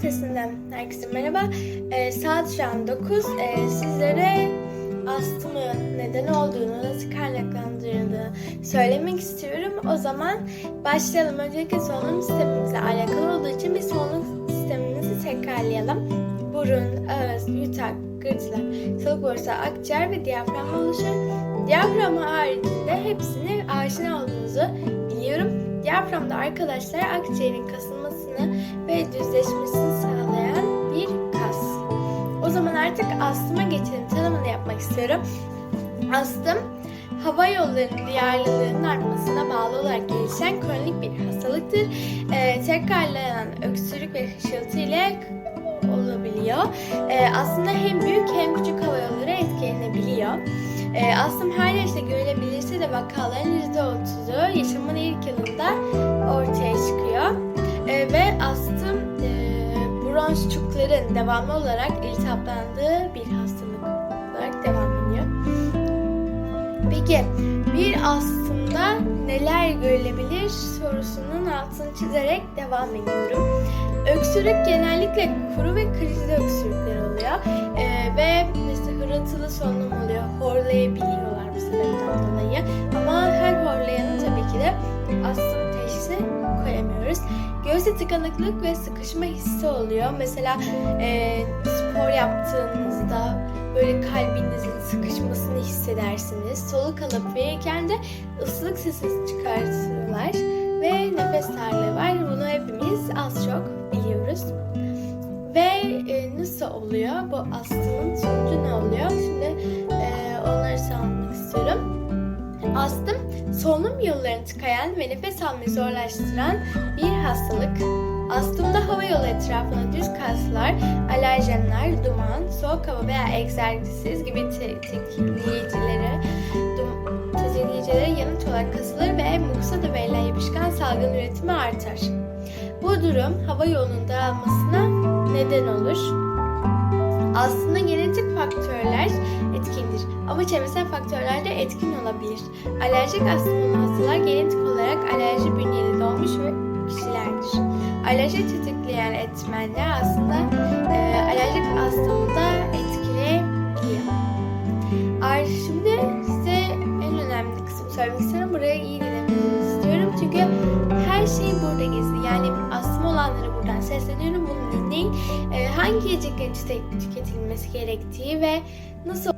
ötesinden herkese merhaba. Ee, saat şu an 9. Ee, sizlere astımın neden olduğunu, nasıl kaynaklandığını söylemek istiyorum. O zaman başlayalım. Öncelikle solunum sistemimizle alakalı olduğu için bir solunum sistemimizi tekrarlayalım. Burun, ağız, yutak, gırtlak, soluk borusu, akciğer ve diyafram oluşur. Diyafram haricinde hepsine aşina olduğunuzu biliyorum. Diyaframda arkadaşlar akciğerin kasılmasını ve düzleşmesini sağlayan bir kas. O zaman artık astıma geçelim. Tanımını yapmak istiyorum. Astım, hava yollarının duyarlılığının artmasına bağlı olarak gelişen kronik bir hastalıktır. Ee, tekrarlayan öksürük ve hışıltı ile olabiliyor. Ee, aslında hem büyük hem küçük hava yolları etkilenebiliyor. Ee, astım her yaşta görülebilirse de vakaların %30'u yaşamın devamlı olarak iltihaplandığı bir hastalık olarak devam ediyor. Peki bir astımda neler görülebilir sorusunun altını çizerek devam ediyorum. Öksürük genellikle kuru ve krizli öksürükler oluyor. Ee, ve mesela hırıltılı solunum oluyor. Horlayabiliyorlar bu sebepten dolayı. Ama her horlayanın tabii ki de koyamıyoruz. Göğüste tıkanıklık ve sıkışma hissi oluyor. Mesela e, spor yaptığınızda böyle kalbinizin sıkışmasını hissedersiniz. Soluk alıp verirken de ıslık sesi çıkartırlar ve nefes darlığı var. Bunu hepimiz az çok biliyoruz. Ve e, nasıl oluyor? Bu astımın sonucu ne oluyor? Şimdi e, onları size anlatmak istiyorum. Solunum yollarını tıkayan ve nefes almayı zorlaştıran bir hastalık. Astımda hava yolu etrafına düz kaslar, alerjenler, duman, soğuk hava veya egzersiz gibi te- tetikleyicilere, tetikleyicilere yanıt olarak kasılır ve muksada verilen yapışkan salgın üretimi artar. Bu durum hava yolunun daralmasına neden olur. Aslında genetik faktörler etkindir ama çevresel faktörler de etkin olabilir. Alerjik astım hastalar genetik olarak alerji bünyeli doğmuş ve kişilerdir. Alerji tetikleyen etmenler aslında e, alerjik astımı da etkileyebiliyor. Ar şimdi size en önemli kısmı söylemek istiyorum. Buraya iyi dinlemenizi istiyorum. Çünkü her şey burada gizli. Yani astım olanlara buradan sesleniyorum. Bunu dinleyin. Hangi yiyeceklerin tüke- tüketilmesi gerektiği ve nasıl